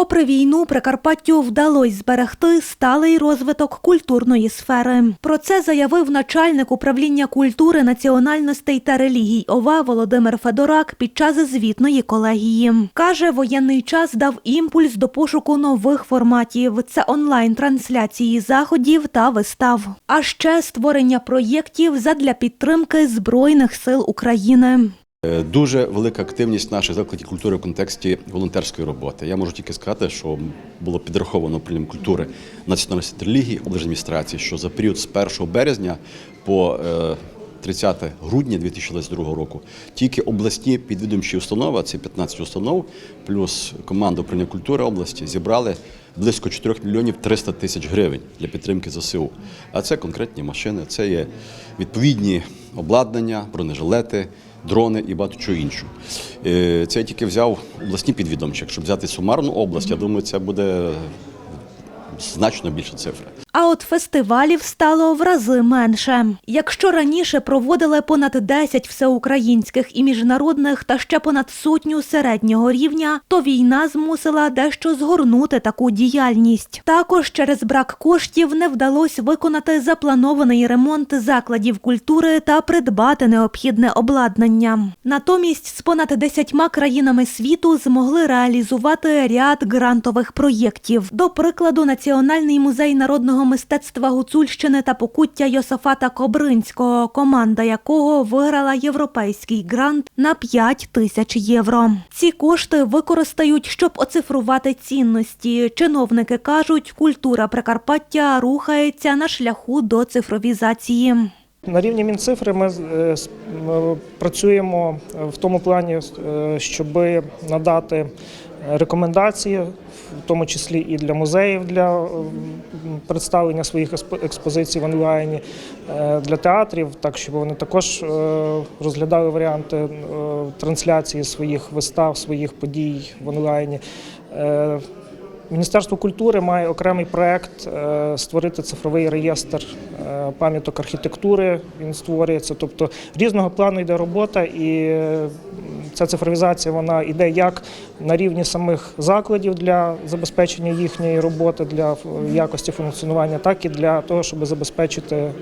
Попри війну, Прикарпаттю вдалося зберегти сталий розвиток культурної сфери. Про це заявив начальник управління культури, національностей та релігій ОВА Володимир Федорак під час звітної колегії. Каже, воєнний час дав імпульс до пошуку нових форматів. Це онлайн-трансляції заходів та вистав. А ще створення проєктів задля підтримки Збройних сил України. Е, Дуже велика активність наших закладів культури в контексті волонтерської роботи. Я можу тільки сказати, що було підраховано управлінням культури національної релігії облдержадміністрації, що за період з 1 березня по е, 30 грудня 2022 року тільки обласні підвідомчі установи, це 15 установ, плюс команда управління культури області зібрали близько 4 мільйонів 300 тисяч гривень для підтримки ЗСУ. А це конкретні машини, це є відповідні обладнання, бронежилети, дрони і багато чого іншого. Е, Це я тільки взяв обласні підвідомчі. Якщо взяти сумарну область, я думаю, це буде значно більша цифра. А от фестивалів стало в рази менше. Якщо раніше проводили понад 10 всеукраїнських і міжнародних та ще понад сотню середнього рівня, то війна змусила дещо згорнути таку діяльність. Також через брак коштів не вдалося виконати запланований ремонт закладів культури та придбати необхідне обладнання. Натомість з понад 10 країнами світу змогли реалізувати ряд грантових проєктів. До прикладу, Національний музей народного мистецтва Гуцульщини та покуття Йосафата Кобринського, команда якого виграла європейський грант на 5 тисяч євро. Ці кошти використають, щоб оцифрувати цінності. Чиновники кажуть, культура Прикарпаття рухається на шляху до цифровізації. На рівні Мінцифри ми е, м, працюємо в тому плані, е, щоб надати рекомендації, в тому числі і для музеїв для представлення своїх експо- експозицій в онлайні, е, для театрів, так щоб вони також е, розглядали варіанти е, трансляції своїх вистав, своїх подій в онлайні. Міністерство культури має окремий проект е, створити цифровий реєстр е, пам'яток архітектури. Він створюється. Тобто різного плану йде робота, і ця цифровізація вона йде як на рівні самих закладів для забезпечення їхньої роботи, для якості функціонування, так і для того, щоб забезпечити е,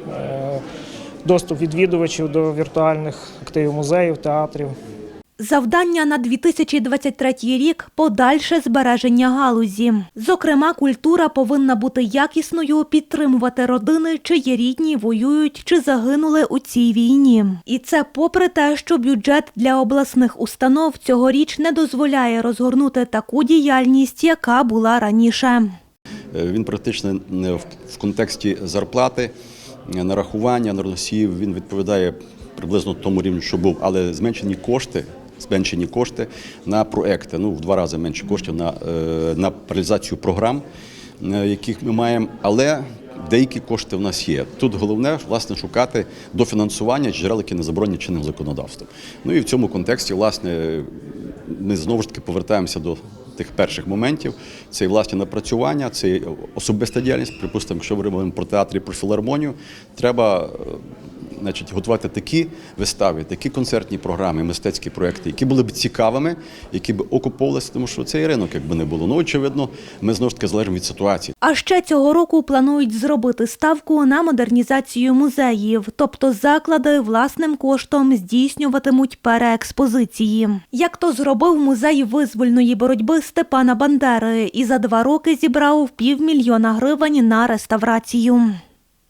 доступ відвідувачів до віртуальних активів музеїв, театрів. Завдання на 2023 рік подальше збереження галузі. Зокрема, культура повинна бути якісною, підтримувати родини, чиї рідні воюють чи загинули у цій війні. І це попри те, що бюджет для обласних установ цьогоріч не дозволяє розгорнути таку діяльність, яка була раніше. Е, Він практично не в контексті зарплати, е, нарахування, носіїв, він відповідає приблизно тому рівню, що був, але зменшені кошти. Зменшені кошти на проекти, ну в два рази менше коштів на, е, на реалізацію програм, е, яких ми маємо. Але деякі кошти в нас є. Тут головне власне шукати дофінансування джерел, які не заборонені чинним законодавством. Ну і в цьому контексті, власне, ми знову ж таки повертаємося до тих перших моментів. Це і власні напрацювання, це і особиста діяльність. Припустимо, якщо ми говоримо про театр і про філармонію, треба е, значить, готувати такі вистави, такі концертні програми, мистецькі проекти, які були б цікавими, які б окуповувалися, тому що цей ринок, якби не було. Ну, очевидно, ми знову ж таки залежимо від ситуації. А ще цього року планують зробити ставку на модернізацію музеїв, тобто заклади власним коштом здійснюватимуть переекспозиції. Як то зробив музей визвольної боротьби Степана Бандери і за два роки зібрав півмільйона гривень на реставрацію.